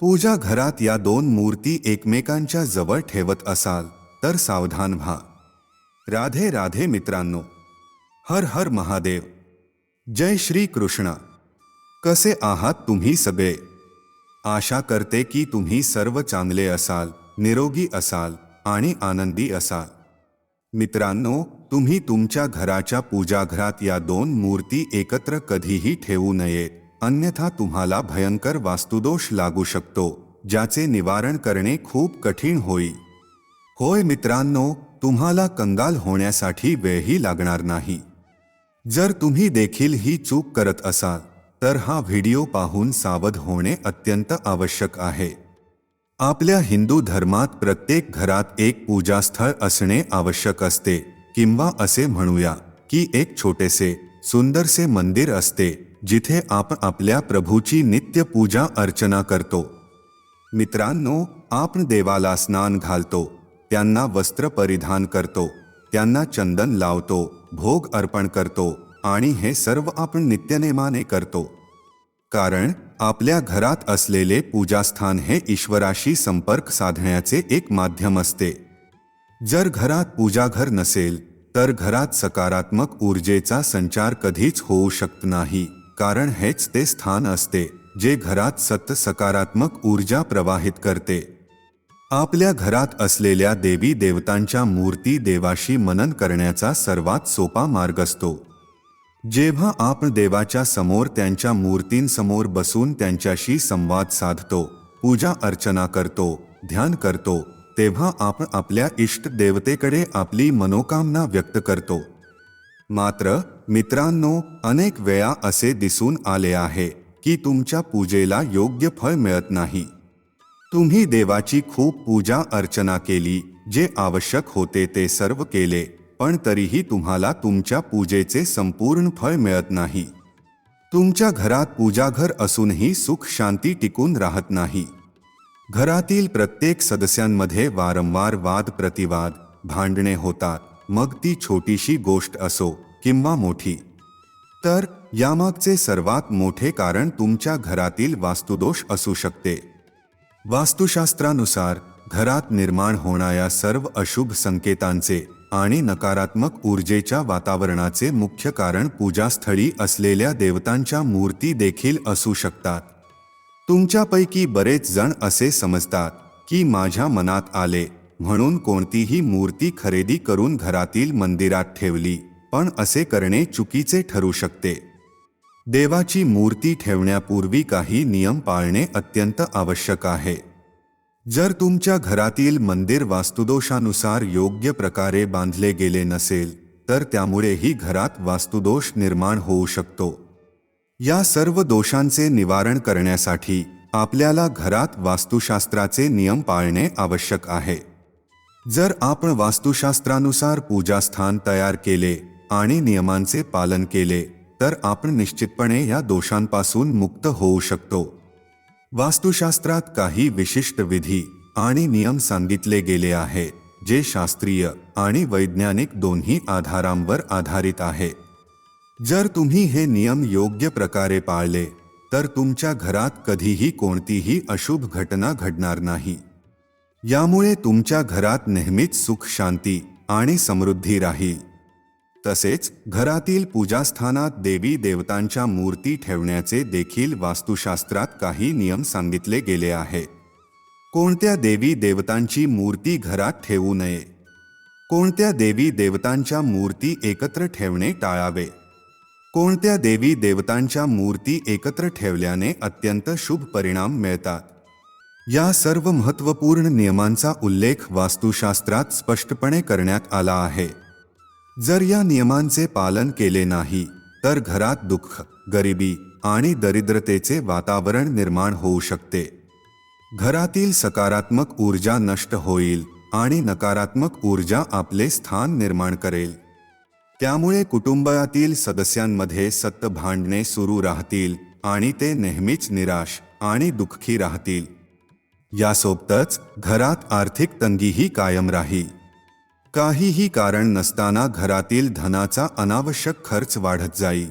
पूजा घरात या दोन मूर्ती एकमेकांच्या जवळ ठेवत असाल तर सावधान व्हा. राधे राधे मित्रांनो हर हर महादेव. जय श्री कृष्ण. कसे आहात तुम्ही सगळे? आशा करते की तुम्ही सर्व चांगले असाल निरोगी असाल आणि आनंदी असाल. मित्रांनो तुम्ही तुमच्या घराच्या पूजाघरात या दोन मूर्ती एकत्र कधीही ठेवू नये अन्यथा तुम्हाला भयंकर वास्तुदोष लागू शकतो, ज्याचे निवारण करणे खूप कठीण होईल होय मित्रांनो, तुम्हाला कंगाल होण्यासाठी वेळही लागणार नाही. जर तुम्ही देखील ही चूक करत असाल, तर हा व्हिडिओ पाहून सावध होणे अत्यंत आवश्यक आहे. आपल्या हिंदू धर्मात प्रत्येक घरात एक पूजास्थळ असणे आवश्यक असते, किंवा असे म्हणूया की एक छोटेसे, सुंदरसे मंदिर असते जिथे आपण आपल्या प्रभूची नित्य पूजा अर्चना करतो. मित्रांनो आपण देवाला स्नान घालतो त्यांना वस्त्र परिधान करतो त्यांना चंदन लावतो भोग अर्पण करतो आणि हे सर्व आपण नित्यनेमाने करतो. कारण आपल्या घरात असलेले पूजास्थान हे ईश्वराशी संपर्क साधण्याचे एक माध्यम असते. जर घरात पूजाघर नसेल तर घरात सकारात्मक ऊर्जेचा संचार कधीच होऊ शकत नाही. कारण हेच ते स्थान असते जे घरात सत सकारात्मक ऊर्जा प्रवाहित करते. आपल्या घरात असलेल्या देवी देवतांच्या मूर्ती देवाशी मनन करण्याचा सर्वात सोपा मार्ग असतो. जेव्हा आपण देवाच्या समोर त्यांच्या मूर्तींसमोर बसून त्यांच्याशी संवाद साधतो पूजा अर्चना करतो ध्यान करतो तेव्हा आपण आपल्या इष्ट देवतेकडे आपली मनोकामना व्यक्त करतो. मात्र मित्रांनो अनेक वेळा असे दिसून आले आहे की तुमच्या पूजेला योग्य फळ मिळत नाही. तुम्ही देवाची खूप पूजा अर्चना केली जे आवश्यक होते ते सर्व केले पण तरीही तुम्हाला तुमच्या पूजेचे संपूर्ण फळ मिळत नाही. तुमच्या घरात पूजाघर असूनही सुख शांती टिकून राहत नाही. घरातील प्रत्येक सदस्यांमध्ये वारंवार वाद प्रतिवाद भांडणे होतात. मग ती छोटीशी गोष्ट असो किंवा मोठी. तर यामागचे सर्वात मोठे कारण तुमच्या घरातील वास्तुदोष असू शकते. वास्तुशास्त्रानुसार घरात निर्माण होणाऱ्या सर्व अशुभ संकेतांचे आणि नकारात्मक ऊर्जेच्या वातावरणाचे मुख्य कारण पूजास्थळी असलेल्या देवतांच्या मूर्ती देखील असू शकतात. तुमच्यापैकी बरेच जण असे समजतात की माझ्या मनात आले म्हणून कोणतीही मूर्ती खरेदी करून घरातील मंदिरात ठेवली पण असे करणे चुकीचे ठरू शकते. देवाची मूर्ती ठेवण्यापूर्वी काही नियम पाळणे अत्यंत आवश्यक आहे. जर तुमच्या घरातील मंदिर वास्तुदोषानुसार योग्य प्रकारे बांधले गेले नसेल तर त्यामुळेही घरात वास्तुदोष निर्माण होऊ शकतो. या सर्व दोषांचे निवारण करण्यासाठी आपल्याला घरात वास्तुशास्त्राचे नियम पाळणे आवश्यक आहे. जर आपण वास्तुशास्त्रानुसार पूजास्थान तयार केले आणि नियमांचे पालन केले, तर आपण निश्चितपणे या दोषांपासून मुक्त होऊ शकतो. वास्तुशास्त्रात काही विशिष्ट विधी आणि नियम सांगितले गेले आहे, जे शास्त्रीय आणि वैज्ञानिक दोन्ही आधारांवर आधारित आहे. जर तुम्ही हे नियम योग्य प्रकारे पाळले, तर तुमच्या घरात कधीही कोणतीही अशुभ घटना घडणार नाही. यामुळे तुमच्या घरात नेहमीच सुख शांती आणि समृद्धी राहील तसेच घरातील पूजास्थानात देवी देवतांच्या मूर्ती ठेवण्याचे देखील वास्तुशास्त्रात काही नियम सांगितले गेले आहे कोणत्या देवी देवतांची मूर्ती घरात ठेवू नये? कोणत्या देवी देवतांच्या मूर्ती एकत्र ठेवणे टाळावे? कोणत्या देवी देवतांच्या मूर्ती एकत्र ठेवल्याने अत्यंत शुभ परिणाम मिळतात? या सर्व महत्त्वपूर्ण नियमांचा उल्लेख वास्तुशास्त्रात स्पष्टपणे करण्यात आला आहे. जर या नियमांचे पालन केले नाही तर घरात दुःख गरिबी आणि दरिद्रतेचे वातावरण निर्माण होऊ शकते. घरातील सकारात्मक ऊर्जा नष्ट होईल आणि नकारात्मक ऊर्जा आपले स्थान निर्माण करेल. त्यामुळे कुटुंबातील सदस्यांमध्ये सत्त भांडणे सुरू राहतील आणि ते नेहमीच निराश आणि दुःखी राहतील. यासोबतच घरात आर्थिक तंगीही कायम राही. काहीही कारण नसताना घरातील धनाचा अनावश्यक खर्च वाढत जाई.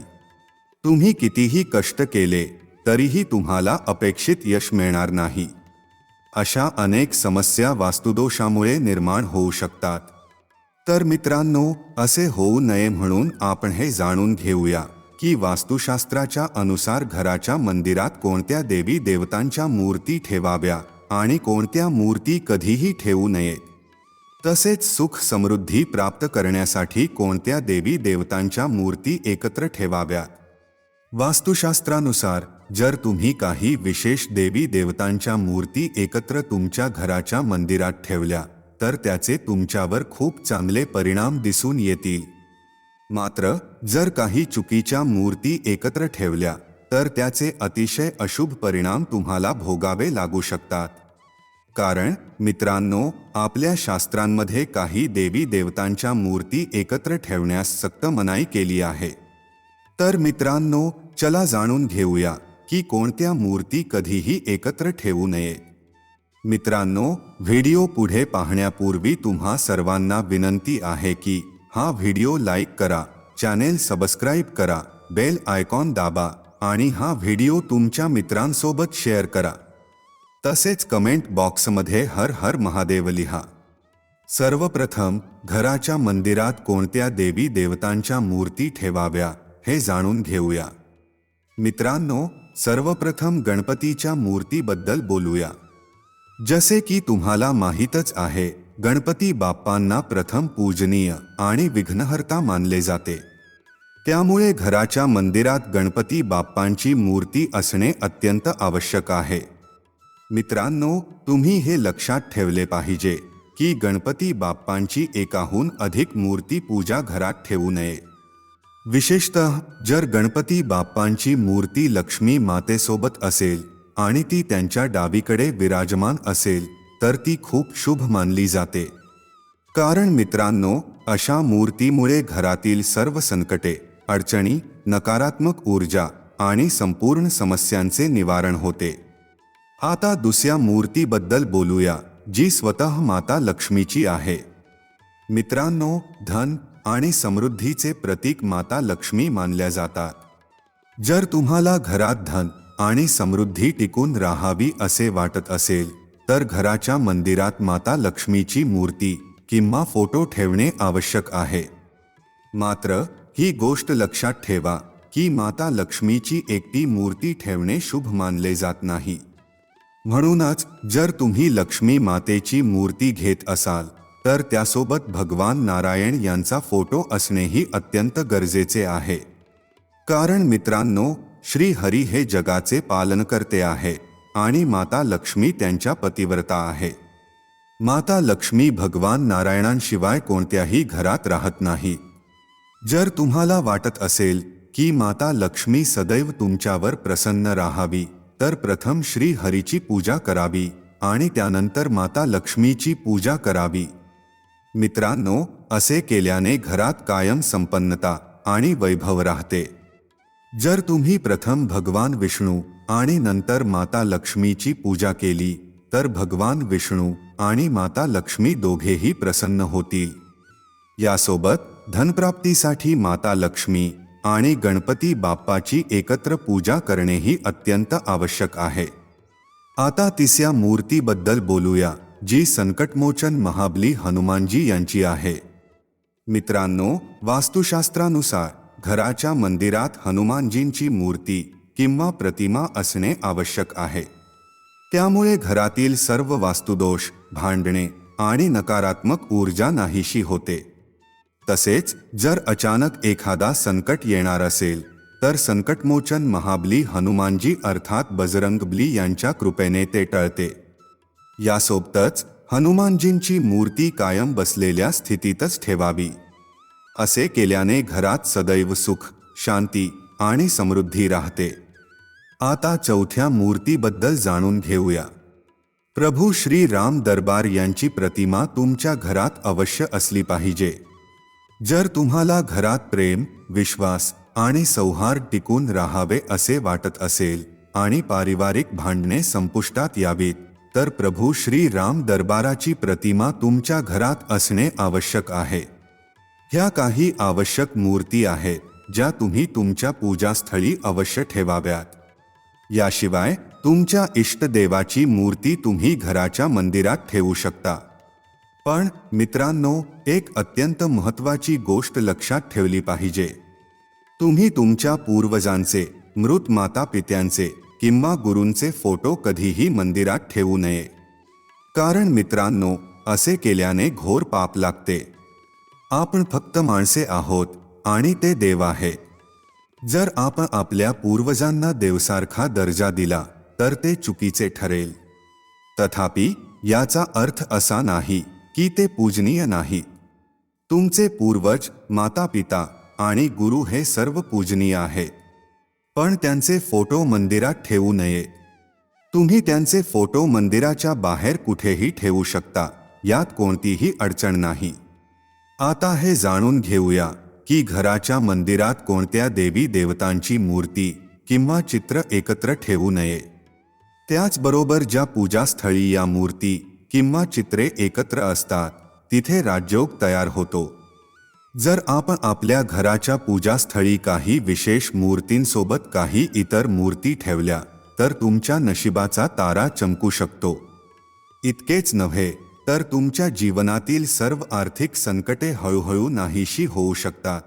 तुम्ही कितीही कष्ट केले तरीही तुम्हाला अपेक्षित यश मिळणार नाही. अशा अनेक समस्या वास्तुदोषामुळे निर्माण होऊ शकतात. तर मित्रांनो असे होऊ नये म्हणून आपण हे जाणून घेऊया की वास्तुशास्त्राच्या अनुसार घराच्या मंदिरात कोणत्या देवी देवतांच्या मूर्ती ठेवाव्या? आणि कोणत्या मूर्ती कधीही ठेवू नयेत. तसेच सुख समृद्धी प्राप्त करण्यासाठी कोणत्या देवी देवतांच्या मूर्ती एकत्र ठेवाव्यात. वास्तुशास्त्रानुसार जर तुम्ही काही विशेष देवी देवतांच्या मूर्ती एकत्र तुमच्या घराच्या मंदिरात ठेवल्या तर त्याचे तुमच्यावर खूप चांगले परिणाम दिसून येतील. मात्र जर काही चुकीच्या मूर्ती एकत्र ठेवल्या तर त्याचे अतिशय अशुभ परिणाम तुम्हाला भोगावे लागू शकतात. कारण मित्रांनो आपल्या शास्त्रांमध्ये काही देवी देवतांच्या मूर्ती एकत्र ठेवण्यास सक्त मनाई केली आहे. तर मित्रांनो चला जाणून घेऊया की कोणत्या मूर्ती कधीही एकत्र ठेवू नये. मित्रांनो व्हिडिओ पुढे पाहण्यापूर्वी तुम्हा सर्वांना विनंती आहे की हा व्हिडिओ लाईक करा चॅनेल सबस्क्राईब करा बेल आयकॉन दाबा आणि हा व्हिडिओ तुमच्या मित्रांसोबत शेअर करा. तसेच कमेंट बॉक्समध्ये हर हर महादेव लिहा. सर्वप्रथम घराच्या मंदिरात कोणत्या देवी देवतांच्या मूर्ती ठेवाव्या हे जाणून घेऊया. मित्रांनो सर्वप्रथम गणपतीच्या मूर्तीबद्दल बोलूया. जसे की तुम्हाला माहीतच आहे गणपती बाप्पांना प्रथम पूजनीय आणि विघ्नहर्ता मानले जाते. त्यामुळे घराच्या मंदिरात गणपती बाप्पांची मूर्ती असणे अत्यंत आवश्यक आहे. मित्रांनो तुम्ही हे लक्षात ठेवले पाहिजे की गणपती बाप्पांची एकाहून अधिक मूर्ती पूजा घरात ठेवू नये. विशेषतः जर गणपती बाप्पांची मूर्ती लक्ष्मी मातेसोबत असेल आणि ती त्यांच्या डावीकडे विराजमान असेल तर ती खूप शुभ मानली जाते. कारण मित्रांनो अशा मूर्तीमुळे घरातील सर्व संकटे अडचणी नकारात्मक ऊर्जा आणि संपूर्ण समस्यांचे निवारण होते. आता दुसऱ्या मूर्तीबद्दल बोलूया जी स्वतः माता लक्ष्मीची आहे. मित्रांनो धन आणि समृद्धीचे प्रतीक माता लक्ष्मी मानल्या जातात. जर तुम्हाला घरात धन आणि समृद्धी टिकून राहावी असे वाटत असेल तर घराच्या मंदिरात माता लक्ष्मीची मूर्ती किंवा फोटो ठेवणे आवश्यक आहे. मात्र ही गोष्ट लक्षात ठेवा की माता लक्ष्मीची एकटी मूर्ती ठेवणे शुभ मानले जात नाही. म्हणूनच जर तुम्ही लक्ष्मी मातेची मूर्ती घेत असाल तर त्यासोबत भगवान नारायण यांचा फोटो असणेही अत्यंत गरजेचे आहे. कारण मित्रांनो श्री हरी हे जगाचे पालनकर्ते आहे आणि माता लक्ष्मी त्यांच्या पतिव्रता आहे. माता लक्ष्मी भगवान नारायणांशिवाय कोणत्याही घरात राहत नाही. जर तुम्हाला वाटत असेल की माता लक्ष्मी सदैव तुमच्यावर प्रसन्न राहावी तर प्रथम श्री हरीची पूजा करावी आणि त्यानंतर माता लक्ष्मीची पूजा करावी. मित्रांनो असे केल्याने घरात कायम संपन्नता आणि वैभव राहते. जर तुम्ही प्रथम भगवान विष्णू आणि नंतर माता लक्ष्मीची पूजा केली तर भगवान विष्णू आणि माता लक्ष्मी दोघेही प्रसन्न होतील. यासोबत धनप्राप्तीसाठी माता लक्ष्मी आणि गणपती बाप्पाची एकत्र पूजा करणेही अत्यंत आवश्यक आहे. आता तिसऱ्या मूर्तीबद्दल बोलूया जी संकटमोचन महाबली हनुमानजी यांची आहे. मित्रांनो वास्तुशास्त्रानुसार घराच्या मंदिरात हनुमानजींची मूर्ती किंवा प्रतिमा असणे आवश्यक आहे. त्यामुळे घरातील सर्व वास्तुदोष भांडणे आणि नकारात्मक ऊर्जा नाहीशी होते. तसेच जर अचानक एखादा संकट येणार असेल तर संकटमोचन महाबली हनुमानजी अर्थात बजरंगबली यांच्या कृपेने ते टळते. यासोबतच हनुमानजींची मूर्ती कायम बसलेल्या स्थितीतच ठेवावी. असे केल्याने घरात सदैव सुख शांती आणि समृद्धी राहते. आता चौथ्या मूर्तीबद्दल जाणून घेऊया. प्रभू श्री राम दरबार यांची प्रतिमा तुमच्या घरात अवश्य असली पाहिजे. जर तुम्हाला घरात प्रेम विश्वास आणि सौहार्द टिकून राहावे असे वाटत असेल आणि पारिवारिक भांडणे संपुष्टात यावीत तर प्रभू श्री राम दरबाराची प्रतिमा तुमच्या घरात असणे आवश्यक आहे. ह्या काही आवश्यक मूर्ती आहेत ज्या तुम्ही तुमच्या पूजास्थळी अवश्य ठेवाव्यात. याशिवाय तुमच्या इष्टदेवाची मूर्ती तुम्ही घराच्या मंदिरात ठेवू शकता. पण मित्रांनो एक अत्यंत महत्वाची गोष्ट लक्षात ठेवली पाहिजे. तुम्ही तुमच्या पूर्वजांचे मृत माता पित्यांचे किंवा गुरूंचे फोटो कधीही मंदिरात ठेवू नये. कारण मित्रांनो असे केल्याने घोर पाप लागते. आपण फक्त माणसे आहोत आणि ते देव आहे. जर आपण आपल्या पूर्वजांना देवसारखा दर्जा दिला तर ते चुकीचे ठरेल. तथापि याचा अर्थ असा नाही की ते पूजनीय नाही. तुमचे पूर्वज माता पिता आणि गुरु हे सर्व पूजनीय आहे. पण त्यांचे फोटो मंदिरात ठेवू नये. तुम्ही त्यांचे फोटो मंदिराच्या बाहेर कुठेही ठेवू शकता यात कोणतीही अडचण नाही. आता हे जाणून घेऊया की घराच्या मंदिरात कोणत्या देवी देवतांची मूर्ती किंवा चित्र एकत्र ठेवू नये. त्याचबरोबर ज्या पूजास्थळी या मूर्ती किंवा चित्रे एकत्र असतात तिथे राजयोग तयार होतो. जर आपण आपल्या घराच्या पूजास्थळी काही विशेष मूर्तींसोबत काही इतर मूर्ती ठेवल्या तर तुमच्या नशिबाचा तारा चमकू शकतो. इतकेच नव्हे तर तुमच्या जीवनातील सर्व आर्थिक संकटे हळूहळू नाहीशी होऊ शकतात.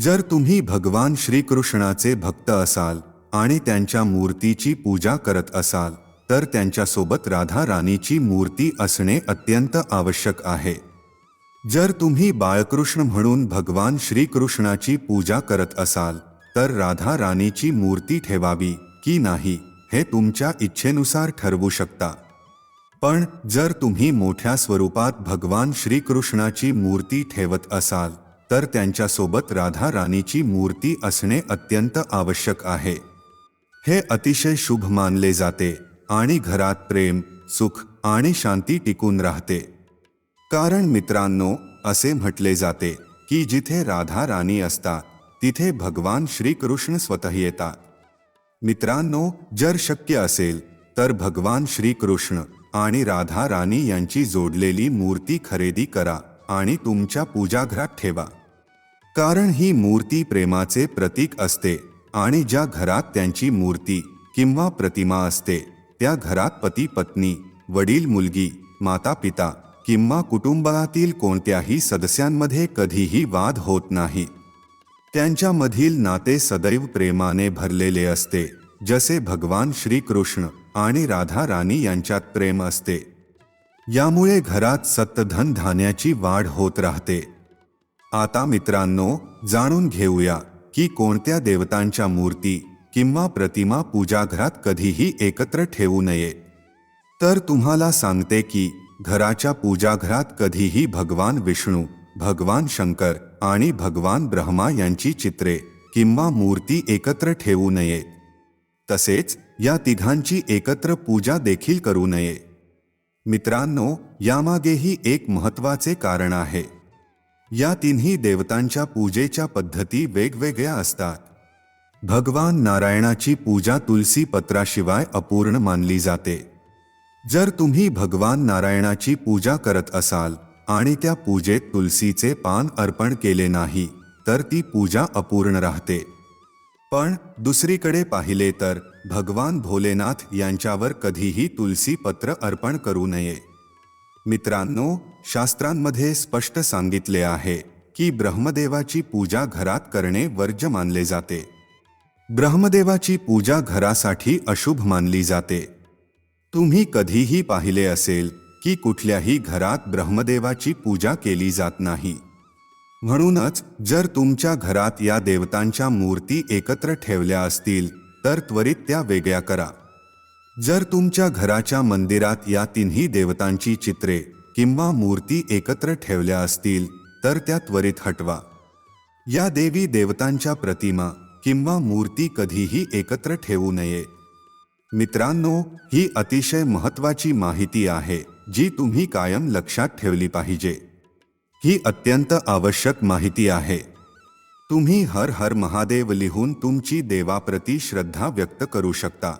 जर तुम्ही भगवान श्रीकृष्णाचे भक्त असाल आणि त्यांच्या मूर्तीची पूजा करत असाल तर त्यांच्यासोबत राधा राणीची मूर्ती असणे अत्यंत आवश्यक आहे. जर तुम्ही बाळकृष्ण म्हणून भगवान श्रीकृष्णाची पूजा करत असाल तर राधा राणीची मूर्ती ठेवावी की नाही हे तुमच्या इच्छेनुसार ठरवू शकता. पण जर तुम्ही मोठ्या स्वरूपात भगवान श्रीकृष्णाची मूर्ती ठेवत असाल तर त्यांच्यासोबत राधा राणीची मूर्ती असणे अत्यंत आवश्यक आहे. हे अतिशय शुभ मानले जाते. आणि घरात प्रेम सुख आणि शांती टिकून राहते. कारण मित्रांनो असे म्हटले जाते की जिथे राधा राणी असतात तिथे भगवान श्रीकृष्ण स्वतः येतात. मित्रांनो जर शक्य असेल तर भगवान श्रीकृष्ण आणि राधा राणी यांची जोडलेली मूर्ती खरेदी करा आणि तुमच्या पूजाघरात ठेवा. कारण ही मूर्ती प्रेमाचे प्रतीक असते आणि ज्या घरात त्यांची मूर्ती किंवा प्रतिमा असते त्या घरात पती पत्नी वडील मुलगी माता पिता किंवा कुटुंबातील कोणत्याही सदस्यांमध्ये कधीही वाद होत नाही. त्यांच्यामधील नाते सदैव प्रेमाने भरलेले असते जसे भगवान श्रीकृष्ण आणि राधा राणी यांच्यात प्रेम असते. यामुळे घरात सत्तधन धान्याची वाढ होत राहते. आता मित्रांनो जाणून घेऊया की कोणत्या देवतांच्या मूर्ती किंवा प्रतिमा पूजाघरात कधीही एकत्र ठेवू नये. तर तुम्हाला सांगते की घराच्या पूजाघरात कधीही भगवान विष्णू भगवान शंकर आणि भगवान ब्रह्मा यांची चित्रे किंवा मूर्ती एकत्र ठेवू नये. तसेच या तिघांची एकत्र पूजा देखील करू नये. मित्रांनो यामागेही एक महत्त्वाचे कारण आहे. या तिन्ही देवतांच्या पूजेच्या पद्धती वेगवेगळ्या असतात. भगवान नारायणाची पूजा तुलसी पत्राशिवाय अपूर्ण मानली जाते. जर तुम्ही भगवान नारायणाची पूजा करत असाल आणि त्या पूजेत तुलसीचे पान अर्पण केले नाही तर ती पूजा अपूर्ण राहते. पण दुसरीकडे पाहिले तर भगवान भोलेनाथ यांच्यावर कधीही तुलसी पत्र अर्पण करू नये. मित्रांनो शास्त्रांमध्ये स्पष्ट सांगितले आहे की ब्रह्मदेवाची पूजा घरात करणे वर्ज्य मानले जाते. ब्रह्मदेवाची पूजा घरासाठी अशुभ मानली जाते. तुम्ही कधीही पाहिले असेल की कुठल्याही घरात ब्रह्मदेवाची पूजा केली जात नाही. म्हणूनच जर तुमच्या घरात या देवतांच्या मूर्ती एकत्र ठेवल्या असतील तर त्वरित त्या वेगळ्या करा. जर तुमच्या घराच्या मंदिरात या तिन्ही देवतांची चित्रे किंवा मूर्ती एकत्र ठेवल्या असतील तर त्या त्वरित हटवा. या देवी देवतांच्या प्रतिमा किंवा मूर्ती कधीही एकत्र ठेवू नये. मित्रांनो ही अतिशय महत्वाची माहिती आहे जी तुम्ही कायम लक्षात ठेवली पाहिजे. ही अत्यंत आवश्यक माहिती आहे. तुम्ही हर हर महादेव लिहून तुमची देवाप्रती श्रद्धा व्यक्त करू शकता.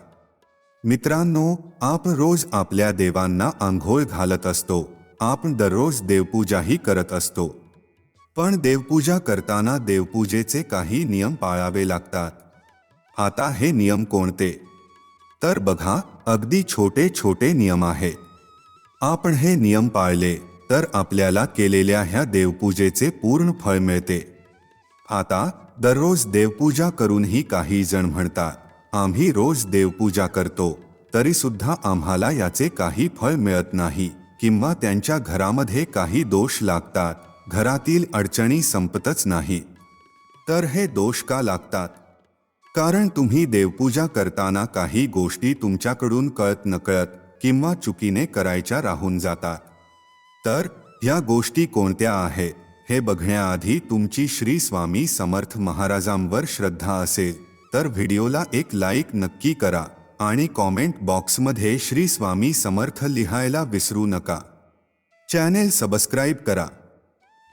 मित्रांनो आप रोज आपल्या देवांना आंघोळ घालत असतो. आपण दररोज देवपूजाही करत असतो. पण देवपूजा करताना देवपूजेचे काही नियम पाळावे लागतात. आता हे नियम कोणते? तर बघा अगदी छोटे छोटे नियम आहेत. आपण हे नियम पाळले तर आपल्याला केलेल्या ह्या देवपूजेचे पूर्ण फळ मिळते. आता दररोज देवपूजा करूनही काही जण म्हणतात आम्ही रोज देवपूजा करतो तरीसुद्धा आम्हाला याचे काही फळ मिळत नाही किंवा त्यांच्या घरामध्ये काही दोष लागतात. घरातील अडचणी संपतच नाही. तर हे दोष का लागतात? कारण तुम्ही देवपूजा करताना काही गोष्टी तुमच्याकडून कळत नकळत किंवा चुकीने करायच्या राहून जातात. तर ह्या गोष्टी कोणत्या आहेत हे बघण्याआधी तुमची श्री स्वामी समर्थ महाराजांवर श्रद्धा असेल तर व्हिडिओला एक लाईक नक्की करा आणि कॉमेंट बॉक्समध्ये श्री स्वामी समर्थ लिहायला विसरू नका. चॅनेल सबस्क्राईब करा.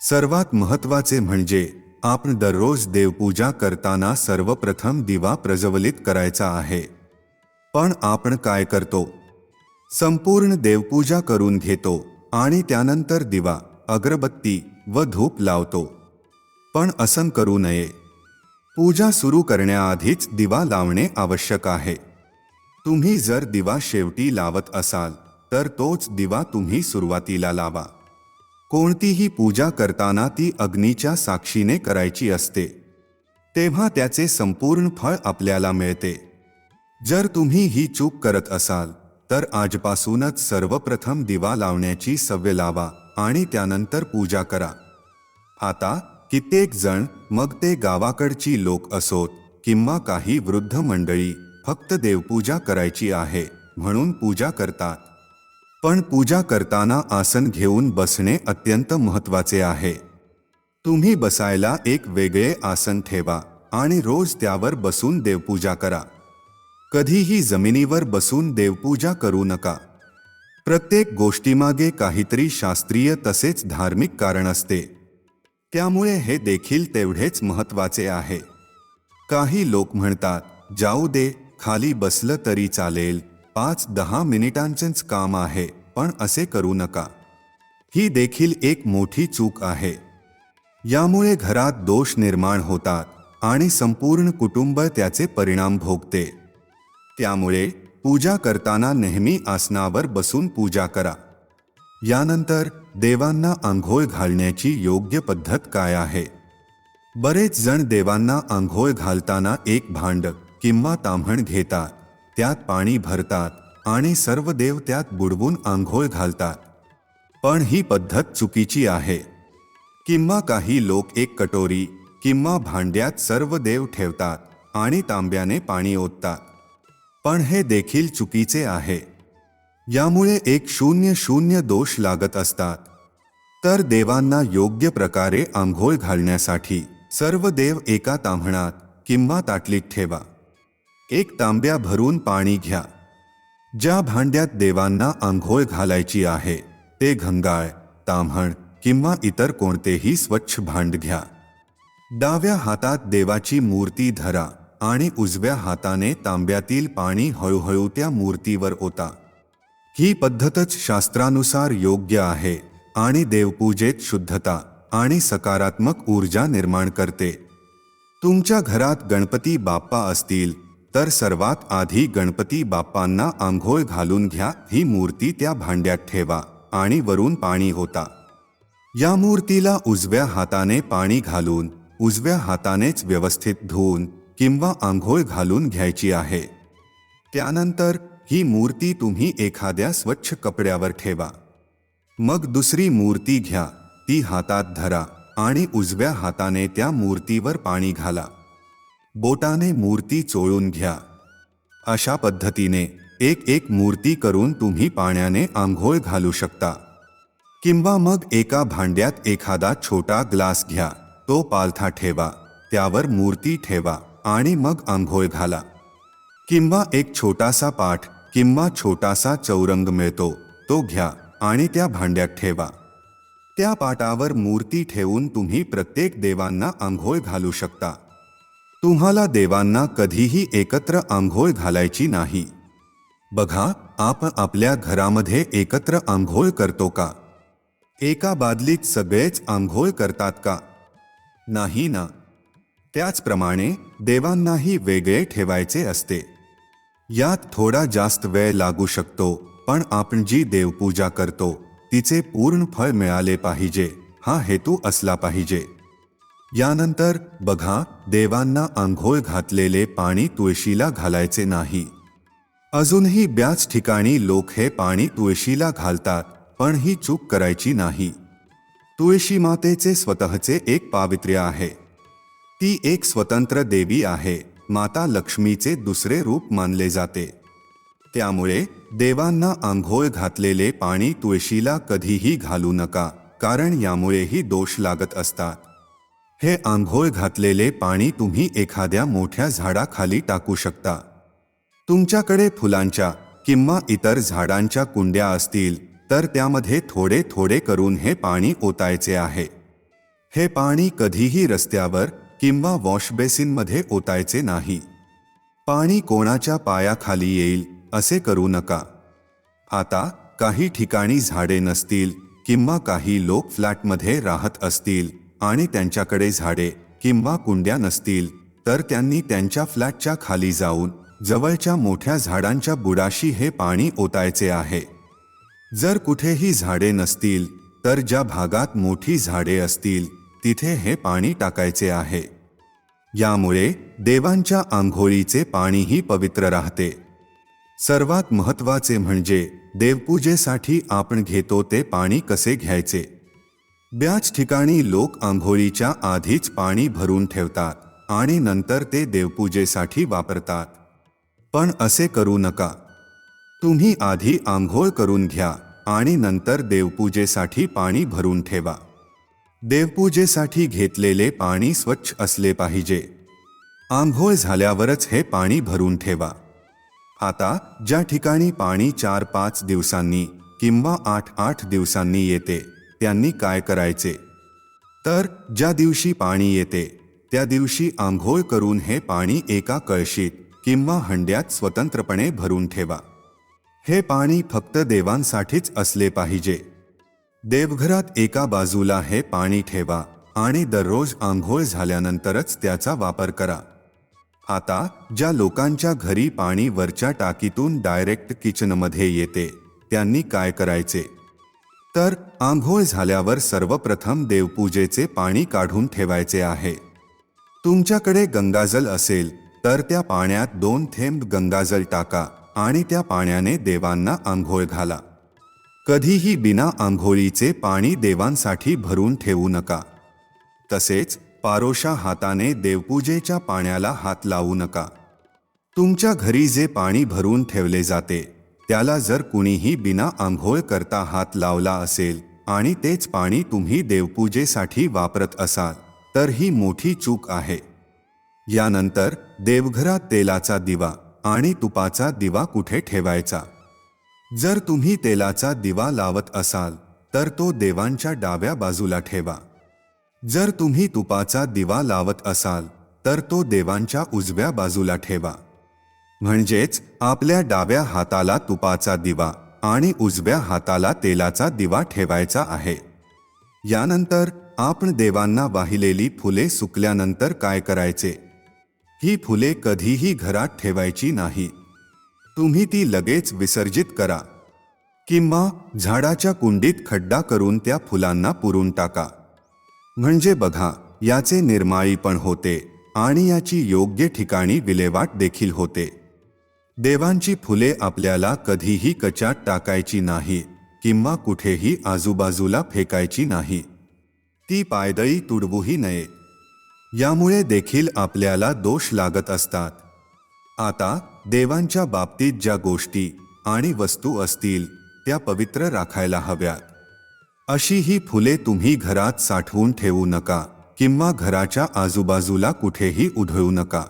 सर्वात महत्त्वाचे म्हणजे आपण दररोज देवपूजा करताना सर्वप्रथम दिवा प्रज्वलित करायचा आहे. पण आपण काय करतो? संपूर्ण देवपूजा करून घेतो आणि त्यानंतर दिवा अगरबत्ती व धूप लावतो. पण असं करू नये. पूजा सुरू करण्याआधीच दिवा लावणे आवश्यक आहे. तुम्ही जर दिवा शेवटी लावत असाल तर तोच दिवा तुम्ही सुरुवातीला लावा. कोणतीही पूजा करताना ती अग्नीच्या साक्षीने करायची असते. तेव्हा त्याचे संपूर्ण फळ आपल्याला मिळते. जर तुम्ही ही चूक करत असाल तर आजपासूनच सर्वप्रथम दिवा लावण्याची सवय लावा आणि त्यानंतर पूजा करा. आता कित्येक जण मग ते गावाकडची लोक असोत किंवा काही वृद्ध मंडळी फक्त देवपूजा करायची आहे म्हणून पूजा करतात. पण पूजा करताना आसन घेऊन बसणे अत्यंत महत्त्वाचे आहे. तुम्ही बसायला एक वेगळे आसन ठेवा आणि रोज त्यावर बसून देवपूजा करा. कधीही जमिनीवर बसून देवपूजा करू नका. प्रत्येक गोष्टीमागे काहीतरी शास्त्रीय तसेच धार्मिक कारण असते. त्यामुळे हे देखील तेवढेच महत्त्वाचे आहे. काही लोक म्हणतात जाऊ दे खाली बसलं तरी चालेल. पाच दहा मिनिटांचेच काम आहे पण असे करू नका. ही देखील एक मोठी चूक आहे. यामुळे घरात दोष निर्माण होतात आणि संपूर्ण कुटुंब त्याचे परिणाम भोगते. त्यामुळे पूजा करताना नेहमी आसनावर बसून पूजा करा. यानंतर देवांना आंघोळ घालण्याची योग्य पद्धत काय आहे? बरेच जण देवांना आंघोळ घालताना एक भांड किंवा तांभण घेतात. त्यात पाणी भरतात आणि सर्व देव त्यात बुडवून आंघोळ घालतात. पण ही पद्धत चुकीची आहे. किंवा काही लोक एक कटोरी किंवा भांड्यात सर्व देव ठेवतात आणि तांब्याने पाणी ओततात. पण हे देखील चुकीचे आहे. यामुळे एक शून्य शून्य दोष लागत असतात. तर देवांना योग्य प्रकारे आंघोळ घालण्यासाठी सर्व देव एका तांबणात किंवा ताटलीत ठेवा. एक तांब्या भरून पाणी घ्या. ज्या भांड्यात देवांना आंघोळ घालायची आहे ते घंगाळ ताम्हण किंवा इतर कोणतेही स्वच्छ भांड घ्या. डाव्या हातात देवाची मूर्ती धरा आणि उजव्या हाताने तांब्यातील पाणी हळूहळू त्या मूर्तीवर ओता. ही पद्धतच शास्त्रानुसार योग्य आहे आणि देवपूजेत शुद्धता आणि सकारात्मक ऊर्जा निर्माण करते. तुमच्या घरात गणपती बाप्पा असतील तर सर्वात आधी गणपती बाप्पांना आंघोळ घालून घ्या ही मूर्ती त्या भांड्यात ठेवा आणि वरून पाणी होता. या मूर्तीला उजव्या हाताने पाणी घालून उजव्या हातानेच व्यवस्थित धुवून किंवा आंघोळ घालून घ्यायची आहे. त्यानंतर ही मूर्ती तुम्ही एखाद्या स्वच्छ कपड्यावर ठेवा. मग दुसरी मूर्ती घ्या ती हातात धरा आणि उजव्या हाताने त्या मूर्तीवर पाणी घाला. बोटाने मूर्ती चोळून घ्या. अशा पद्धतीने एक एक मूर्ती करून तुम्ही पाण्याने आंघोळ घालू शकता. किंवा मग एका भांड्यात एखादा छोटा ग्लास घ्या. तो पालथा ठेवा. त्यावर मूर्ती ठेवा आणि मग आंघोळ घाला. किंवा एक छोटासा पाठ किंवा छोटासा चौरंग मिळतो तो घ्या आणि त्या भांड्यात ठेवा. त्या पाटावर मूर्ती ठेवून तुम्ही प्रत्येक देवांना आंघोळ घालू शकता. तुम्हाला देवांना कधीही एकत्र आंघोळ घालायची नाही. बघा आप आपल्या घरामध्ये एकत्र आंघोळ करतो का? एका बादलीत सगळेच आंघोळ करतात का? नाही ना. त्याचप्रमाणे देवांनाही वेगळे ठेवायचे असते. यात थोडा जास्त वेळ लागू शकतो पण आपण जी देवपूजा करतो तिचे पूर्ण फळ मिळाले पाहिजे हा हेतू असला पाहिजे. यानंतर बघा देवांना आंघोळ घातलेले पाणी तुळशीला घालायचे नाही. अजूनही ब्याच ठिकाणी लोक हे पाणी तुळशीला घालतात पण ही चूक करायची नाही. तुळशी मातेचे स्वतःचे एक पावित्र्य आहे. ती एक स्वतंत्र देवी आहे माता लक्ष्मीचे दुसरे रूप मानले जाते. त्यामुळे देवांना आंघोळ घातलेले पाणी तुळशीला कधीही घालू नका कारण यामुळेही दोष लागत असतात. हे आंघोळ घातलेले पाणी तुम्ही एखाद्या मोठ्या झाडाखाली टाकू शकता. तुमच्याकडे फुलांच्या किंवा इतर झाडांच्या कुंड्या असतील तर त्यामध्ये थोडे थोडे करून हे पाणी ओतायचे आहे. हे पाणी कधीही रस्त्यावर किंवा वॉशबेसिनमध्ये ओतायचे नाही. पाणी कोणाच्या पायाखाली येईल असे करू नका. आता काही ठिकाणी झाडे नसतील किंवा काही लोक फ्लॅटमध्ये राहत असतील आणि त्यांच्याकडे झाडे किंवा कुंड्या नसतील तर त्यांनी त्यांच्या फ्लॅटच्या खाली जाऊन जवळच्या मोठ्या झाडांच्या बुडाशी हे पाणी ओतायचे आहे. जर कुठेही झाडे नसतील तर ज्या भागात मोठी झाडे असतील तिथे हे पाणी टाकायचे आहे. यामुळे देवांच्या आंघोळीचे पाणीही पवित्र राहते. सर्वात महत्त्वाचे म्हणजे देवपूजेसाठी आपण घेतो ते पाणी कसे घ्यायचे? ब्याच ठिकाणी लोक आंघोळीच्या आधीच पाणी भरून ठेवतात आणि नंतर ते देवपूजेसाठी वापरतात. पण असे करू नका. तुम्ही आधी आंघोळ करून घ्या आणि नंतर देवपूजेसाठी पाणी भरून ठेवा. देवपूजेसाठी घेतलेले पाणी स्वच्छ असले पाहिजे. आंघोळ झाल्यावरच हे पाणी भरून ठेवा. आता ज्या ठिकाणी पाणी चार पाच दिवसांनी किंवा आठ आठ दिवसांनी येते त्यांनी काय करायचे? तर ज्या दिवशी पाणी येते त्या दिवशी आंघोळ करून हे पाणी एका कळशीत किंवा हंड्यात स्वतंत्रपणे भरून ठेवा. हे पाणी फक्त देवांसाठीच असले पाहिजे. देवघरात एका बाजूला हे पाणी ठेवा आणि दररोज आंघोळ झाल्यानंतरच त्याचा वापर करा. आता ज्या लोकांच्या घरी पाणी वरच्या टाकीतून डायरेक्ट किचनमध्ये येते त्यांनी काय करायचे? तर आंघोळ झाल्यावर सर्वप्रथम देवपूजेचे पाणी काढून ठेवायचे आहे. तुमच्याकडे गंगाजल असेल तर त्या पाण्यात दोन थेंब गंगाजल टाका आणि त्या पाण्याने देवांना आंघोळ घाला. कधीही बिना आंघोळीचे पाणी देवांसाठी भरून ठेवू नका. तसेच पारोशा हाताने देवपूजेच्या पाण्याला हात लावू नका. तुमच्या घरी जे पाणी भरून ठेवले जाते त्याला जर कुणीही बिना आंघोळ करता हात लावला असेल आणि तेच पाणी तुम्ही देवपूजेसाठी वापरत असाल तर ही मोठी चूक आहे. यानंतर देवघरात तेलाचा दिवा आणि तुपाचा दिवा कुठे ठेवायचा? जर तुम्ही तेलाचा दिवा लावत असाल तर तो देवांच्या डाव्या बाजूला ठेवा. जर तुम्ही तुपाचा दिवा लावत असाल तर तो देवांच्या उजव्या बाजूला ठेवा. म्हणजेच आपल्या डाव्या हाताला तुपाचा दिवा आणि उजव्या हाताला तेलाचा दिवा ठेवायचा आहे. यानंतर आपण देवांना वाहिलेली फुले सुकल्यानंतर काय करायचे? ही फुले कधीही घरात ठेवायची नाही. तुम्ही ती लगेच विसर्जित करा. किंवा झाडाच्या कुंडीत खड्डा करून त्या फुलांना पुरून टाका. म्हणजे बघा याचे निर्माळी पण होते आणि याची योग्य ठिकाणी विल्हेवाट देखील होते. देवांची फुले आपल्याला कधीही कचात टाकायची नाही किंवा कुठेही आजूबाजूला फेकायची नाही. ती पायदळी तुडवूही नये. यामुळे देखील आपल्याला दोष लागत असतात. आता देवांच्या बाबतीत ज्या गोष्टी आणि वस्तू असतील त्या पवित्र राखायला हव्यात. अशी ही फुले तुम्ही घरात साठवून ठेवू नका किंवा घराच्या आजूबाजूला कुठेही उधळू नका.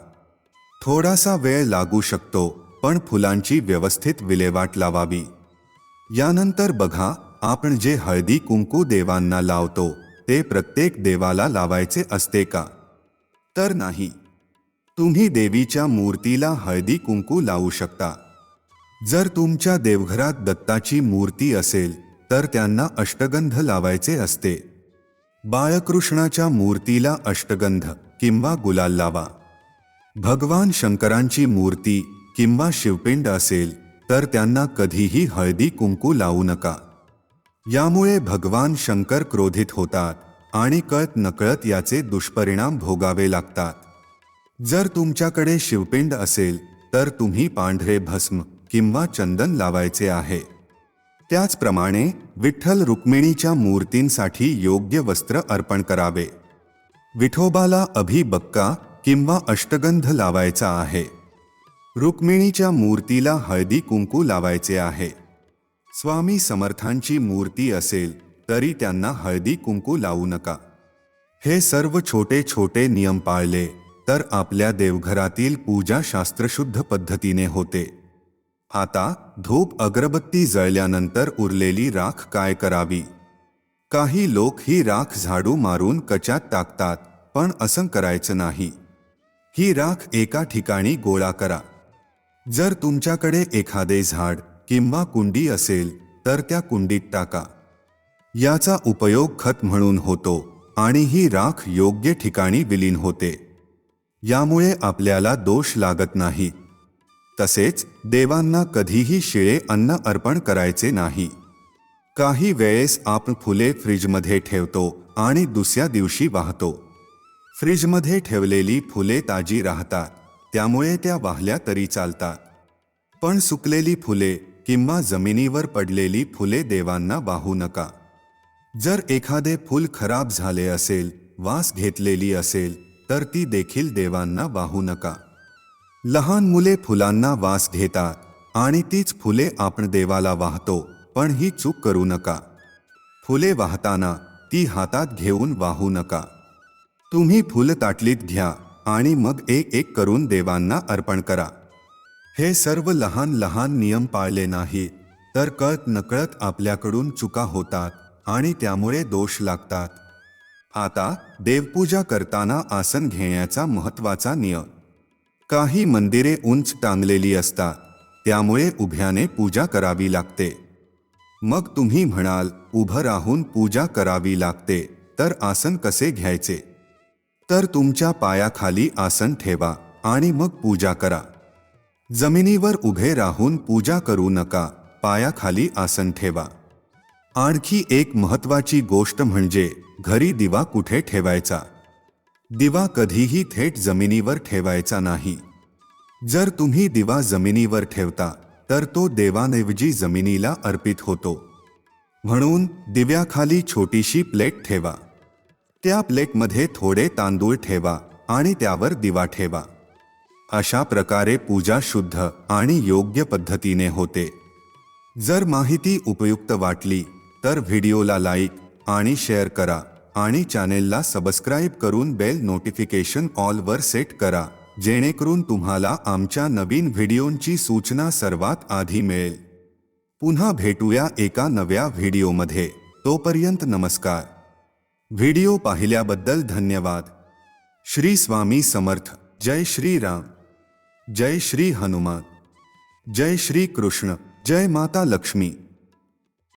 थोडासा वेळ लागू शकतो पण फुलांची व्यवस्थित विल्हेवाट लावावी. यानंतर बघा आपण जे हळदी कुंकू देवांना लावतो ते प्रत्येक देवाला लावायचे असते का? तर नाही. तुम्ही देवीच्या मूर्तीला हळदी कुंकू लावू शकता. जर तुमच्या देवघरात दत्ताची मूर्ती असेल तर त्यांना अष्टगंध लावायचे असते. बाळकृष्णाच्या मूर्तीला अष्टगंध किंवा गुलाल लावा. भगवान शंकरांची मूर्ती किंवा शिवपिंड असेल तर त्यांना कधीही हळदी कुंकू लावू नका. यामुळे भगवान शंकर क्रोधित होतात आणि कळत नकळत याचे दुष्परिणाम भोगावे लागतात. जर तुमच्याकडे शिवपिंड असेल तर तुम्ही पांढरे भस्म किंवा चंदन लावायचे आहे. त्याचप्रमाणे विठ्ठल रुक्मिणीच्या मूर्तींसाठी योग्य वस्त्र अर्पण करावे. विठोबाला अभिबक्का किंवा अष्टगंध लावायचा आहे. रुक्मिणीच्या मूर्तीला हळदी कुंकू लावायचे आहे. स्वामी समर्थांची मूर्ती असेल तरी त्यांना हळदी कुंकू लावू नका. हे सर्व छोटे छोटे नियम पाळले तर आपल्या देवघरातील पूजा शास्त्रशुद्ध पद्धतीने होते. आता धूप अगरबत्ती जळल्यानंतर उरलेली राख काय करावी? काही लोक ही राख झाडू मारून कचात टाकतात पण असं करायचं नाही. ही राख एका ठिकाणी गोळा करा. जर तुमच्याकडे एखादे झाड किंवा कुंडी असेल तर त्या कुंडीत टाका. याचा उपयोग खत म्हणून होतो आणि ही राख योग्य ठिकाणी विलीन होते. यामुळे आपल्याला दोष लागत नाही. तसेच देवांना कधीही शिळे अन्न अर्पण करायचे नाही. काही वेळेस आपण फुले फ्रीजमध्ये ठेवतो आणि दुसऱ्या दिवशी वाहतो. फ्रीजमध्ये ठेवलेली फुले ताजी राहतात. त्यामुळे त्या वाहल्या तरी चालतात. पण सुकलेली फुले किंवा जमिनीवर पडलेली फुले देवांना वाहू नका. जर एखादे फूल खराब झाले असेल वास घेतलेली असेल तर ती देखील देवांना वाहू नका. लहान मुले फुलांना वास घेतात आणि तीच फुले आपण देवाला वाहतो पण ही चूक करू नका. फुले वाहताना ती हातात घेऊन वाहू नका. तुम्ही फुलं ताटलीत घ्या. आणि मग एक एक करून देवांना अर्पण करा. हे सर्व लहान लहान नियम पाळले नाही तर कळत नकळत आपल्याकडून चुका होतात आणि त्यामुळे दोष लागतात. आता देवपूजा करताना आसन घेण्याचा महत्त्वाचा नियम. काही मंदिरे उंच टांगलेली असतात त्यामुळे उभ्याने पूजा करावी लागते. मग तुम्ही म्हणाल उभं राहून पूजा करावी लागते तर आसन कसे घ्यायचे? तर तुमच्या पायाखाली आसन ठेवा आणि मग पूजा करा. जमिनीवर उभे राहून पूजा करू नका पायाखाली आसन ठेवा. आणखी एक महत्वाची गोष्ट म्हणजे घरी दिवा कुठे ठेवायचा? दिवा कधीही थेट जमिनीवर ठेवायचा नाही. जर तुम्ही दिवा जमिनीवर ठेवता तर तो देवांऐवजी जमिनीला अर्पित होतो. म्हणून दिव्याखाली छोटीशी प्लेट ठेवा. त्या प्लेटमध्ये थोडे तांदूळ ठेवा आणि त्यावर दिवा ठेवा. अशा प्रकारे पूजा शुद्ध आणि योग्य पद्धतीने होते. जर माहिती उपयुक्त वाटली तर व्हिडिओला लाईक आणि शेअर करा आणि चॅनेलला सबस्क्राईब करून बेल नोटिफिकेशन ऑलवर सेट करा जेणेकरून तुम्हाला आमच्या नवीन व्हिडिओंची सूचना सर्वात आधी मिळेल. पुन्हा भेटूया एका नव्या व्हिडिओमध्ये. तोपर्यंत नमस्कार. व्हिडिओ पाहिल्याबद्दल धन्यवाद. श्री स्वामी समर्थ. जय श्री राम. जय श्री हनुमान. जय श्री कृष्ण. जय माता लक्ष्मी.